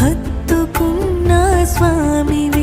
హత్తుకున్న స్వామివి